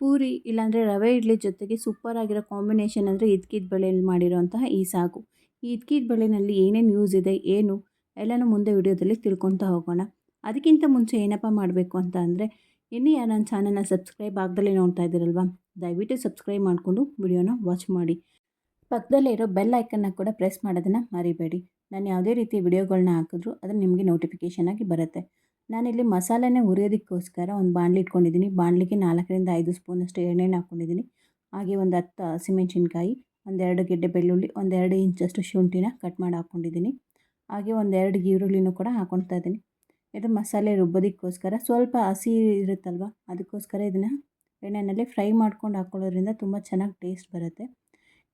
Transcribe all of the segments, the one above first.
ಪೂರಿ ಇಲ್ಲಾಂದರೆ ರವೆ ಇಡ್ಲಿ ಜೊತೆಗೆ ಸೂಪರ್ ಆಗಿರೋ ಕಾಂಬಿನೇಷನ್ ಅಂದರೆ ಇದ್ಕಿದ ಬೆಳೆಯಲ್ಲಿ ಮಾಡಿರೋಂತಹ ಈ ಸಾಗು. ಈ ಇದ್ಕಿದ ಬಳೆಯಲ್ಲಿ ಏನೇನು ಯೂಸ್ ಇದೆ, ಏನು, ಎಲ್ಲನೂ ಮುಂದೆ ವಿಡಿಯೋದಲ್ಲಿ ತಿಳ್ಕೊತಾ ಹೋಗೋಣ. ಅದಕ್ಕಿಂತ ಮುಂಚೆ ಏನಪ್ಪ ಮಾಡಬೇಕು ಅಂತ ಅಂದರೆ, ಇನ್ನೂ ಯಾರು ನನ್ನ ಚಾನಲ್ನ ಸಬ್ಸ್ಕ್ರೈಬ್ ಆಗದಲ್ಲೇ ನೋಡ್ತಾ ಇದ್ದೀರಲ್ವ, ದಯವಿಟ್ಟು ಸಬ್ಸ್ಕ್ರೈಬ್ ಮಾಡಿಕೊಂಡು ವಿಡಿಯೋನ ವಾಚ್ ಮಾಡಿ. ಪಕ್ಕದಲ್ಲಿರೋ ಬೆಲ್ ಐಕನ್ನ ಕೂಡ ಪ್ರೆಸ್ ಮಾಡೋದನ್ನು ಮರಿಬೇಡಿ. ನಾನು ಯಾವುದೇ ರೀತಿ ವಿಡಿಯೋಗಳನ್ನ ಹಾಕಿದ್ರು ಅದು ನಿಮಗೆ ನೋಟಿಫಿಕೇಷನ್ ಆಗಿ ಬರುತ್ತೆ. ನಾನಿಲ್ಲಿ ಮಸಾಲೆನೇ ಹುರಿಯೋದಕ್ಕೋಸ್ಕರ ಒಂದು ಬಾಣಲಿ ಇಟ್ಕೊಂಡಿದ್ದೀನಿ. ಬಾಣಲಿಗೆ ನಾಲ್ಕರಿಂದ ಐದು ಸ್ಪೂನಷ್ಟು ಎಣ್ಣೆನ ಹಾಕ್ಕೊಂಡಿದ್ದೀನಿ ಹಾಗೆ ಒಂದು ಹತ್ತು ಹಸಿಮೆಣಸಿನ್ಕಾಯಿ, ಒಂದೆರಡು ಗೆಡ್ಡೆ ಬೆಳ್ಳುಳ್ಳಿ, ಒಂದೆರಡು ಇಂಚಷ್ಟು ಶುಂಠಿನ ಕಟ್ ಮಾಡಿ ಹಾಕ್ಕೊಂಡಿದ್ದೀನಿ ಹಾಗೆ ಒಂದೆರಡು ಈರುಳ್ಳಿನೂ ಕೂಡ ಹಾಕ್ಕೊಳ್ತಾ ಇದ್ದೀನಿ. ಇದು ಮಸಾಲೆ ರುಬ್ಬೋದಕ್ಕೋಸ್ಕರ. ಸ್ವಲ್ಪ ಹಸಿ ಇರುತ್ತಲ್ವ? ಅದಕ್ಕೋಸ್ಕರ ಇದನ್ನು ಎಣ್ಣೆಯಲ್ಲಿ ಫ್ರೈ ಮಾಡ್ಕೊಂಡು ಹಾಕ್ಕೊಳ್ಳೋದ್ರಿಂದ ತುಂಬ ಚೆನ್ನಾಗಿ ಟೇಸ್ಟ್ ಬರುತ್ತೆ.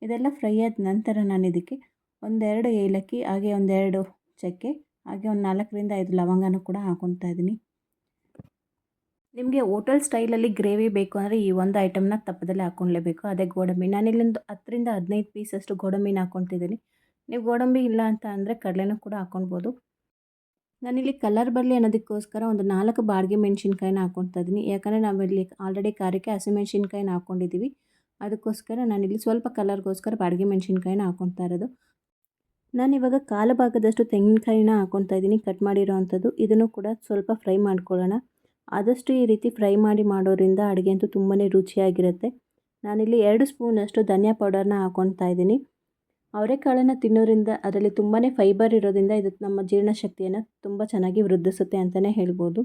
ಇದೆಲ್ಲ ಫ್ರೈ ಆದ ನಂತರ ನಾನು ಇದಕ್ಕೆ ಒಂದೆರಡು ಏಲಕ್ಕಿ, ಹಾಗೆ ಒಂದೆರಡು ಚಕ್ಕೆ ಹಾಗೆ ಒಂದು ನಾಲ್ಕರಿಂದ ಐದು ಲವಂಗನ ಕೂಡ ಹಾಕೊತಾ ಇದ್ದೀನಿ. ನಿಮಗೆ ಹೋಟೆಲ್ ಸ್ಟೈಲಲ್ಲಿ ಗ್ರೇವಿ ಬೇಕು ಅಂದರೆ ಈ ಒಂದು ಐಟಮ್ನ ತಪ್ಪದಲ್ಲಿ ಹಾಕೊಳ್ಳೇಬೇಕು ಅದೇ ಗೋಡಂಬಿ. ನಾನು ಇಲ್ಲೊಂದು ಹತ್ತರಿಂದ ಹದಿನೈದು ಪೀಸಷ್ಟು ಗೋಡಂಬಿನ ಹಾಕೊತಿದ್ದೀನಿ ನೀವು ಗೋಡಂಬಿ ಇಲ್ಲ ಅಂತ ಅಂದರೆ ಕಡಲೆನೂ ಕೂಡ ಹಾಕ್ಕೊಳ್ಬೋದು. ನಾನಿಲ್ಲಿ ಕಲರ್ ಬರಲಿ ಅನ್ನೋದಕ್ಕೋಸ್ಕರ ಒಂದು ನಾಲ್ಕು ಬಾಡಿಗೆ ಮೆಣಸಿನ್ಕಾಯಿನ ಹಾಕೊತಾ ಇದ್ದೀನಿ. ಯಾಕಂದರೆ ನಾವಿಲ್ಲಿ ಆಲ್ರೆಡಿ ಖಾರಕ್ಕೆ ಹಸಿಮೆಣ್ಸಿನ್ಕಾಯಿನ ಹಾಕ್ಕೊಂಡಿದ್ದೀವಿ. ಅದಕ್ಕೋಸ್ಕರ ನಾನಿಲ್ಲಿ ಸ್ವಲ್ಪ ಕಲರ್ಗೋಸ್ಕರ ಬಾಡಿಗೆ ಮೆಣಸಿನ್ಕಾಯಿನ ಹಾಕ್ಕೊಳ್ತಾ ಇರೋದು. ನಾನಿವಾಗ ಕಾಲು ಭಾಗದಷ್ಟು ತೆಂಗಿನಕಾಯಿನ ಹಾಕ್ಕೊತಾ ಇದ್ದೀನಿ ಕಟ್ ಮಾಡಿರೋ ಅಂಥದ್ದು. ಇದನ್ನು ಕೂಡ ಸ್ವಲ್ಪ ಫ್ರೈ ಮಾಡ್ಕೊಳ್ಳೋಣ. ಆದಷ್ಟು ಈ ರೀತಿ ಫ್ರೈ ಮಾಡಿ ಮಾಡೋದ್ರಿಂದ ಅಡುಗೆ ಅಂತೂ ತುಂಬಾ ರುಚಿಯಾಗಿರುತ್ತೆ. ನಾನಿಲ್ಲಿ ಎರಡು ಸ್ಪೂನಷ್ಟು ಧನಿಯಾ ಪೌಡರ್ನ ಹಾಕ್ಕೊತಾ ಇದ್ದೀನಿ. ಅವರೆಕಾಳನ್ನು ತಿನ್ನೋದ್ರಿಂದ ಅದರಲ್ಲಿ ತುಂಬಾ ಫೈಬರ್ ಇರೋದ್ರಿಂದ ಇದು ನಮ್ಮ ಜೀರ್ಣಶಕ್ತಿಯನ್ನು ತುಂಬ ಚೆನ್ನಾಗಿ ವೃದ್ಧಿಸುತ್ತೆ ಅಂತಲೇ ಹೇಳ್ಬೋದು.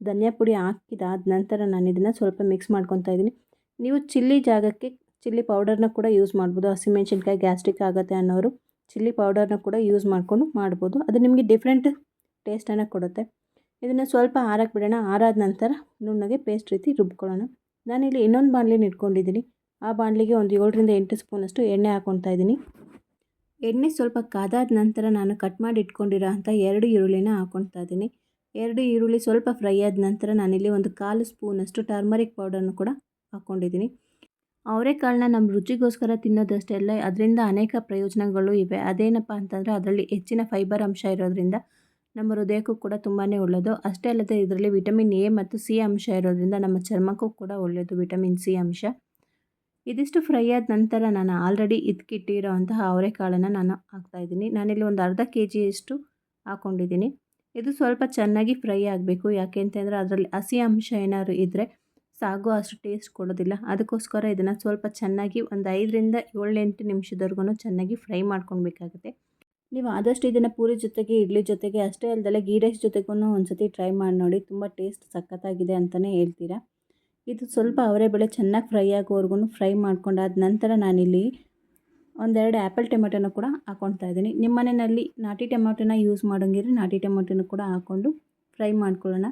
ಧನಿಯಾ ಪುಡಿ ಹಾಕಿದಾದ ನಂತರ ನಾನು ಇದನ್ನು ಸ್ವಲ್ಪ ಮಿಕ್ಸ್ ಮಾಡ್ಕೊತಾ ಇದ್ದೀನಿ. ನೀವು ಚಿಲ್ಲಿ ಜಾಗಕ್ಕೆ ಚಿಲ್ಲಿ ಪೌಡರ್ನ ಕೂಡ ಯೂಸ್ ಮಾಡ್ಬೋದು. ಹಸಿಮೆಣ್ಸಿನ್ಕಾಯಿ ಗ್ಯಾಸ್ಟ್ರಿಕ್ ಆಗುತ್ತೆ ಅನ್ನೋರು. ಚಿಲ್ಲಿ ಪೌಡರ್ನ ಕೂಡ ಯೂಸ್ ಮಾಡಿಕೊಂಡು ಮಾಡ್ಬೋದು. ಅದು ನಿಮಗೆ ಡಿಫ್ರೆಂಟ್ ಟೇಸ್ಟನ್ನು ಕೊಡುತ್ತೆ. ಇದನ್ನು ಸ್ವಲ್ಪ ಆರಕ್ಕೆ ಬಿಡೋಣ. ಆರಾದ ನಂತರ ನುಣ್ಣಗೆ ಪೇಸ್ಟ್ ರೀತಿ ರುಬ್ಕೊಳ್ಳೋಣ. ನಾನಿಲ್ಲಿ ಇನ್ನೊಂದು ಬಾಣಲಿನ ಇಟ್ಕೊಂಡಿದ್ದೀನಿ. ಆ ಬಾಣಲಿಗೆ ಒಂದು ಏಳರಿಂದ ಎಂಟು ಸ್ಪೂನಷ್ಟು ಎಣ್ಣೆ ಹಾಕ್ಕೊತಾ ಇದ್ದೀನಿ. ಎಣ್ಣೆ ಸ್ವಲ್ಪ ಕಾದಾದ ನಂತರ ನಾನು ಕಟ್ ಮಾಡಿ ಇಟ್ಕೊಂಡಿರೋ ಅಂಥ ಎರಡು ಈರುಳ್ಳಿನ ಹಾಕ್ಕೊತಾ ಇದ್ದೀನಿ. ಎರಡು ಈರುಳ್ಳಿ ಸ್ವಲ್ಪ ಫ್ರೈ ಆದ ನಂತರ ನಾನಿಲ್ಲಿ ಒಂದು ಕಾಲು ಸ್ಪೂನಷ್ಟು ಟರ್ಮರಿಕ್ ಪೌಡರ್ನು ಕೂಡ ಹಾಕ್ಕೊಂಡಿದ್ದೀನಿ ಅವರೆಕಾಳನ್ನ ನಮ್ಮ ರುಚಿಗೋಸ್ಕರ ತಿನ್ನೋದಷ್ಟೇ ಅಲ್ಲ ಅದರಿಂದ ಅನೇಕ ಪ್ರಯೋಜನಗಳು ಇವೆ. ಅದೇನಪ್ಪ ಅಂತಂದರೆ ಅದರಲ್ಲಿ ಹೆಚ್ಚಿನ ಫೈಬರ್ ಅಂಶ ಇರೋದರಿಂದ ನಮ್ಮ ಹೃದಯಕ್ಕೂ ಕೂಡ ತುಂಬಾ ಒಳ್ಳೆಯದು ಅಷ್ಟೇ ಅಲ್ಲದೆ ಇದರಲ್ಲಿ ವಿಟಮಿನ್ ಎ ಮತ್ತು ಸಿ ಅಂಶ ಇರೋದ್ರಿಂದ ನಮ್ಮ ಚರ್ಮಕ್ಕೂ ಕೂಡ ಒಳ್ಳೆಯದು ವಿಟಮಿನ್ ಸಿ ಅಂಶ. ಇದಿಷ್ಟು ಫ್ರೈ ಆದ ನಂತರ ನಾನು ಆಲ್ರೆಡಿ ಇದ್ಕಿಟ್ಟಿರೋ ಅಂತಹ ಅವರೆಕಾಳನ್ನು ನಾನು ಹಾಕ್ತಾಯಿದ್ದೀನಿ ನಾನಿಲ್ಲಿ ಒಂದು ಅರ್ಧ ಕೆ ಜಿಯಷ್ಟು ಹಾಕ್ಕೊಂಡಿದ್ದೀನಿ ಇದು ಸ್ವಲ್ಪ ಚೆನ್ನಾಗಿ ಫ್ರೈ ಆಗಬೇಕು. ಯಾಕೆ ಅಂತಂದರೆ ಅದರಲ್ಲಿ ಹಸಿ ಅಂಶ ಏನಾದ್ರು ಇದ್ದರೆ ಸಾಗು ಅಷ್ಟು ಟೇಸ್ಟ್ ಕೊಡೋದಿಲ್ಲ. ಅದಕ್ಕೋಸ್ಕರ ಇದನ್ನು ಸ್ವಲ್ಪ ಚೆನ್ನಾಗಿ ಒಂದು ಐದರಿಂದ ಏಳೆಂಟು ನಿಮಿಷದವರೆಗೂ ಚೆನ್ನಾಗಿ ಫ್ರೈ ಮಾಡ್ಕೊಳ್ಬೇಕಾಗುತ್ತೆ. ನೀವು ಆದಷ್ಟು ಇದನ್ನು ಪೂರಿ ಜೊತೆಗೆ, ಇಡ್ಲಿ ಜೊತೆಗೆ, ಅಷ್ಟೇ ಅಲ್ಲದೆ ಗೀ ರೈಸ್ ಜೊತೆಗೂ ಒಂದು ಸತಿ ಟ್ರೈ ಮಾಡಿ ನೋಡಿ. ತುಂಬ ಟೇಸ್ಟ್ ಸಖತ್ತಾಗಿದೆ ಅಂತಲೇ ಹೇಳ್ತೀರಾ. ಇದು ಸ್ವಲ್ಪ ಅವರೇ ಬೆಳೆ ಚೆನ್ನಾಗಿ ಫ್ರೈ ಆಗೋವರೆಗೂ ಫ್ರೈ ಮಾಡ್ಕೊಂಡಾದ ನಂತರ ನಾನಿಲ್ಲಿ ಒಂದೆರಡು ಆ್ಯಪಲ್ ಟೊಮೆಟೊನ ಕೂಡ ಹಾಕ್ಕೊಳ್ತಾ ಇದ್ದೀನಿ. ನಿಮ್ಮ ಮನೆಯಲ್ಲಿ ನಾಟಿ ಟೊಮೆಟೊನ ಯೂಸ್ ಮಾಡೋಂಗಿದ್ರೆ ನಾಟಿ ಟೊಮೆಟೊನ ಕೂಡ ಹಾಕ್ಕೊಂಡು ಫ್ರೈ ಮಾಡ್ಕೊಳ್ಳೋಣ.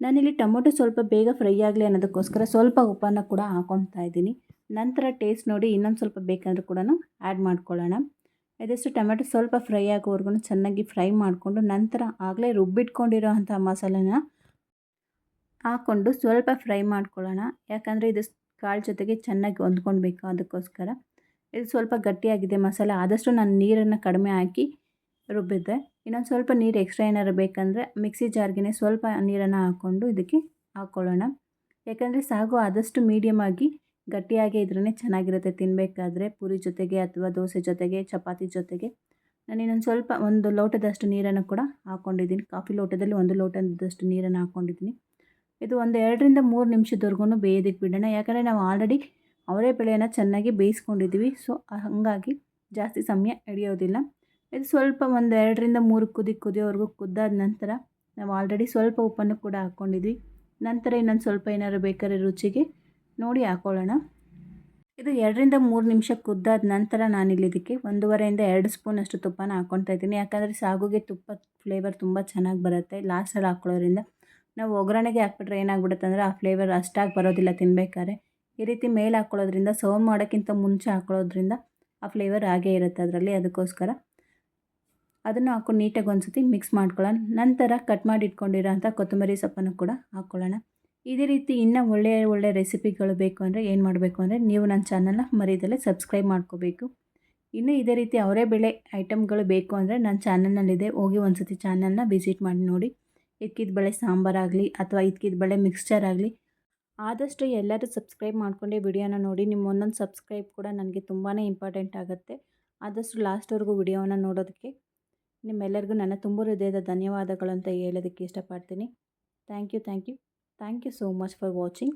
ನಾನಿಲ್ಲಿ ಟೊಮೊಟೊ ಸ್ವಲ್ಪ ಬೇಗ ಫ್ರೈ ಆಗಲಿ ಅನ್ನೋದಕ್ಕೋಸ್ಕರ ಸ್ವಲ್ಪ ಉಪ್ಪನ್ನ ಕೂಡ ಹಾಕ್ಕೊಳ್ತಾ ಇದ್ದೀನಿ. ನಂತರ ಟೇಸ್ಟ್ ನೋಡಿ ಇನ್ನೊಂದು ಸ್ವಲ್ಪ ಬೇಕಂದ್ರೆ ಕೂಡ ಆ್ಯಡ್ ಮಾಡ್ಕೊಳ್ಳೋಣ. ಇದಷ್ಟು ಟೊಮೆಟೊ ಸ್ವಲ್ಪ ಫ್ರೈ ಆಗೋವರೆಗೂ ಚೆನ್ನಾಗಿ ಫ್ರೈ ಮಾಡಿಕೊಂಡು ನಂತರ ಆಗಲೇ ರುಬ್ಬಿಟ್ಕೊಂಡಿರೋ ಅಂಥ ಮಸಾಲೆನ ಹಾಕ್ಕೊಂಡು ಸ್ವಲ್ಪ ಫ್ರೈ ಮಾಡ್ಕೊಳ್ಳೋಣ. ಯಾಕಂದರೆ ಇದು ಕಾಳು ಜೊತೆಗೆ ಚೆನ್ನಾಗಿ ಹೊಂದ್ಕೊಳ್ಬೇಕು ಅದಕ್ಕೋಸ್ಕರ. ಇದು ಸ್ವಲ್ಪ ಗಟ್ಟಿಯಾಗಿದೆ ಮಸಾಲೆ, ಆದಷ್ಟು ನಾನು ನೀರನ್ನು ಕಡಿಮೆ ಹಾಕಿ ರುಬ್ಬಿದ್ದೆ. ಇನ್ನೊಂದು ಸ್ವಲ್ಪ ನೀರು ಎಕ್ಸ್ಟ್ರಾ ಏನಾರು ಬೇಕಂದರೆ ಮಿಕ್ಸಿ ಜಾರ್ಗೆ ಸ್ವಲ್ಪ ನೀರನ್ನು ಹಾಕ್ಕೊಂಡು ಇದಕ್ಕೆ ಹಾಕ್ಕೊಳ್ಳೋಣ ಯಾಕಂದರೆ ಸಾಗು ಆದಷ್ಟು ಮೀಡಿಯಮ್ ಆಗಿ ಗಟ್ಟಿಯಾಗಿ ಇದ್ರೇ ಚೆನ್ನಾಗಿರುತ್ತೆ ತಿನ್ನಬೇಕಾದ್ರೆ ಪೂರಿ ಜೊತೆಗೆ ಅಥವಾ ದೋಸೆ ಜೊತೆಗೆ, ಚಪಾತಿ ಜೊತೆಗೆ. ನಾನು ಇನ್ನೊಂದು ಸ್ವಲ್ಪ ಒಂದು ಲೋಟದಷ್ಟು ನೀರನ್ನು ಕೂಡ ಹಾಕ್ಕೊಂಡಿದ್ದೀನಿ ಕಾಫಿ ಲೋಟದಲ್ಲಿ ಒಂದು ಲೋಟದಷ್ಟು ನೀರನ್ನು ಹಾಕ್ಕೊಂಡಿದ್ದೀನಿ ಇದು ಒಂದು ಎರಡರಿಂದ ಮೂರು ನಿಮಿಷದವರೆಗೂ ಬೇಯೋದಕ್ಕೆ ಬಿಡೋಣ. ಯಾಕಂದರೆ ನಾವು ಆಲ್ರೆಡಿ ಅವರೇ ಬೆಳೆಯನ್ನು ಚೆನ್ನಾಗಿ ಬೇಯಿಸ್ಕೊಂಡಿದ್ದೀವಿ ಸೊ ಹಾಗಾಗಿ ಜಾಸ್ತಿ ಸಮಯ ಹಿಡಿಯೋದಿಲ್ಲ. ಇದು ಸ್ವಲ್ಪ ಒಂದು ಎರಡರಿಂದ ಮೂರು ಕುದಿ ಕುದಿಯೋವರೆಗೂ ಕುದ್ದಾದ ನಂತರ ನಾವು ಆಲ್ರೆಡಿ ಸ್ವಲ್ಪ ಉಪ್ಪನ್ನು ಕೂಡ ಹಾಕ್ಕೊಂಡಿದ್ವಿ ನಂತರ ಇನ್ನೊಂದು ಸ್ವಲ್ಪ ಏನಾದ್ರು ಬೇಕಾದ್ರೆ ರುಚಿಗೆ ನೋಡಿ ಹಾಕ್ಕೊಳ್ಳೋಣ ಇದು ಎರಡರಿಂದ ಮೂರು ನಿಮಿಷ ಕುದ್ದಾದ ನಂತರ ನಾನಿಲ್ಲಿ ಇದಕ್ಕೆ ಒಂದೂವರೆಯಿಂದ ಎರಡು ಸ್ಪೂನಷ್ಟು ತುಪ್ಪನ ಹಾಕ್ಕೊತಾ ಇದ್ದೀನಿ. ಯಾಕಂದರೆ ಸಾಗುಗೆ ತುಪ್ಪ ಫ್ಲೇವರ್ ತುಂಬ ಚೆನ್ನಾಗಿ ಬರುತ್ತೆ. ಲಾಸ್ಟಲ್ಲಿ ಹಾಕ್ಕೊಳ್ಳೋದ್ರಿಂದ ನಾವು ಒಗ್ಗರಣೆಗೆ ಹಾಕ್ಬಿಟ್ರೆ ಏನಾಗ್ಬಿಡುತ್ತೆ ಅಂದರೆ ಆ ಫ್ಲೇವರ್ ಅಷ್ಟಾಗಿ ಬರೋದಿಲ್ಲ ತಿನ್ಬೇಕಾದ್ರೆ. ಈ ರೀತಿ ಮೇಲೆ ಹಾಕ್ಕೊಳ್ಳೋದ್ರಿಂದ ಸರ್ವ್ ಮಾಡೋಕ್ಕಿಂತ ಮುಂಚೆ ಹಾಕ್ಕೊಳ್ಳೋದ್ರಿಂದ ಆ ಫ್ಲೇವರ್ ಹಾಗೇ ಇರುತ್ತೆ ಅದರಲ್ಲಿ. ಅದಕ್ಕೋಸ್ಕರ ಅದನ್ನು ಹಾಕ್ಕೊಂಡು ನೀಟಾಗಿ ಒಂದು ಸತಿ ಮಿಕ್ಸ್ ಮಾಡ್ಕೊಳ್ಳೋಣ. ನಂತರ ಕಟ್ ಮಾಡಿ ಇಟ್ಕೊಂಡಿರೋಂಥ ಕೊತ್ತಂಬರಿ ಸೊಪ್ಪನ್ನು ಕೂಡ ಹಾಕ್ಕೊಳ್ಳೋಣ. ಇದೇ ರೀತಿ ಇನ್ನೂ ಒಳ್ಳೆಯ ಒಳ್ಳೆಯ ರೆಸಿಪಿಗಳು ಬೇಕು ಅಂದರೆ ಏನು ಮಾಡಬೇಕು ಅಂದರೆ ನೀವು ನನ್ನ ಚಾನಲ್ನ ಮರೀದಲ್ಲೇ ಸಬ್ಸ್ಕ್ರೈಬ್ ಮಾಡ್ಕೋಬೇಕು. ಇನ್ನೂ ಇದೇ ರೀತಿ ಅವರೇ ಬೆಳೆ ಐಟಮ್ಗಳು ಬೇಕು ಅಂದರೆ ನನ್ನ ಚಾನಲ್ನಲ್ಲಿದೆ. ಹೋಗಿ ಒಂದು ಸತಿ ಚಾನಲ್ನ ವಿಸಿಟ್ ಮಾಡಿ ನೋಡಿ. ಇದ್ಕಿದ ಬೆಳೆ ಸಾಂಬಾರಾಗಲಿ ಅಥವಾ ಇದ್ಕಿದ ಬೆಳೆ ಮಿಕ್ಸ್ಚರ್ ಆಗಲಿ ಆದಷ್ಟು ಎಲ್ಲರೂ ಸಬ್ಸ್ಕ್ರೈಬ್ ಮಾಡ್ಕೊಂಡೆ ವಿಡಿಯೋನ ನೋಡಿ. ನಿಮ್ಮ ಒಂದೊಂದು ಸಬ್ಸ್ಕ್ರೈಬ್ ಕೂಡ ನನಗೆ ತುಂಬಾ ಇಂಪಾರ್ಟೆಂಟ್ ಆಗುತ್ತೆ. ಆದಷ್ಟು ಲಾಸ್ಟ್ವರೆಗೂ ವಿಡಿಯೋನ ನೋಡೋದಕ್ಕೆ ನಿಮ್ಮೆಲ್ಲರಿಗೂ ನನ್ನ ತುಂಬ ಹೃದಯದ ಧನ್ಯವಾದಗಳು ಅಂತ ಹೇಳೋದಕ್ಕೆ ಇಷ್ಟಪಡ್ತೀನಿ. Thank you thank you. Thank you so much for watching.